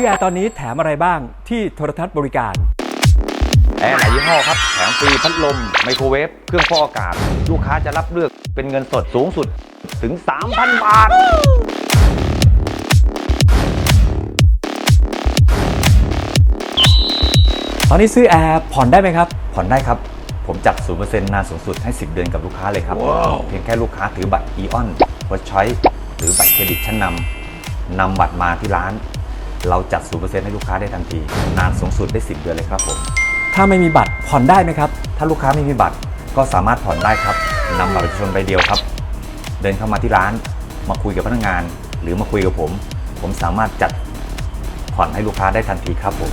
ซื้อแอร์ตอนนี้แถมอะไรบ้างที่โทรทัศน์บริการ แอร์หลายยี่ห้อครับ แถมฟรีพัดลม ไมโครเวฟ เครื่องฟอกอากาศ ลูกค้าจะรับเลือกเป็นเงินสดสูงสุดถึง 3,000 บาท ตอนนี้ซื้อแอร์ผ่อนได้ไหมครับ ผ่อนได้ครับ ผมจัด 0%นานสูงสุดให้ 10 เดือนกับลูกค้าเลยครับ เพียงแค่ลูกค้าถือบัตร e-on w a t c h o i c e หรือบัตรเครดิตชั้นนำนำบัตรมาที่ร้าน เราจัด 0%ให้ลูกค้าได้ทันที นานสูงสุดได้ 10 เดือนเลยครับผม ถ้าไม่มีบัตรผ่อนได้ไหมครับ ถ้าลูกค้าไม่มีบัตรก็สามารถผ่อนได้ครับนำบัตรประชาชนใบเดียวครับ เดินเข้ามาที่ร้าน มาคุยกับพนักงาน หรือมาคุยกับผม ผมสามารถจัดผ่อนให้ลูกค้าได้ทันทีครับผม